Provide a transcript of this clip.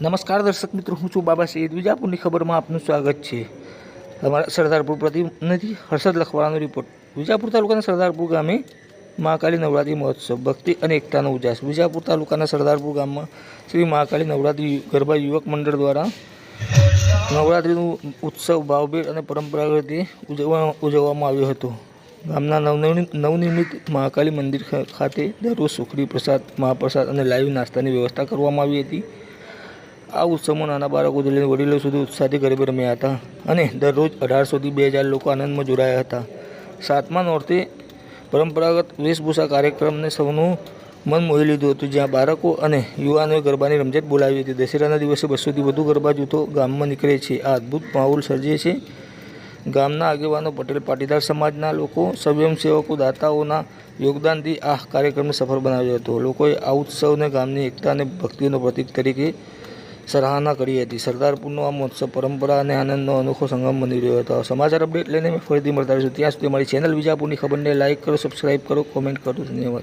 નમસ્કાર દર્શક મિત્રો, હું છું બાબા સૈયદ વિજાપુરની ખબરમાં આપનું સ્વાગત છે. તમારા સરદારપુર પ્રતિનિધિ હર્ષદ લખવાળાનો રિપોર્ટ વિજાપુર તાલુકાના સરદારપુર ગામે મહાકાળી નવરાત્રિ મહોત્સવ, ભક્તિ અને એકતાનો ઉજાસ. વિજાપુર તાલુકાના સરદારપુર ગામમાં શ્રી મહાકાળી નવરાત્રિ ગરબા યુવક મંડળ દ્વારા નવરાત્રિનું ઉત્સવ ભાવભેર અને પરંપરાગત રીતે ઉજવવા, ઉજવવામાં આવ્યો હતો. ગામના નવનિર્મિત મહાકાળી મંદિર ખાતે દરરોજ સુખડી પ્રસાદ, મહાપ્રસાદ અને લાઈવ નાસ્તાની વ્યવસ્થા કરવામાં આવી હતી. આ ઉત્સવમાં નાના બાળકોથી લઈને વડીલો સુધી ઉત્સાહથી ગરબે રમ્યા હતા અને દરરોજ અઢારસોથી બે હજાર લોકો આનંદમાં જોડાયા હતા. સાતમા નોર્તે પરંપરાગત વેશભૂષા કાર્યક્રમને સૌનું મન મોહી લીધું હતું, જ્યાં બાળકો અને યુવાનોએ ગરબાની રમઝટ બોલાવી હતી. દશેરાના દિવસે બસોથી વધુ ગરબા જૂથો ગામમાં નીકળે છે. આ અદ્ભુત માહોલ સર્જે છે. ગામના આગેવાનો પટેલ, પાટીદાર સમાજના લોકો, સ્વયંસેવકો, દાતાઓના યોગદાનથી આ કાર્યક્રમને સફળ બનાવ્યો હતો. લોકોએ આ ઉત્સવને ગામની એકતા અને ભક્તિનો પ્રતીક તરીકે સરાહના કરી હતી. સરદારપુરનો આ મહોત્સવ પરંપરા અને આનંદનો અનોખો સંગમ બની રહ્યો હતો. સમાચાર અપડેટ લઈને મેં ફરીથી મળતા રહીશું. ત્યાં સુધી મારી ચેનલ વિજાપુરની ખબરને લાઇક કરો સબસ્ક્રાઇબ કરો કોમેન્ટ કરો. ધન્યવાદ.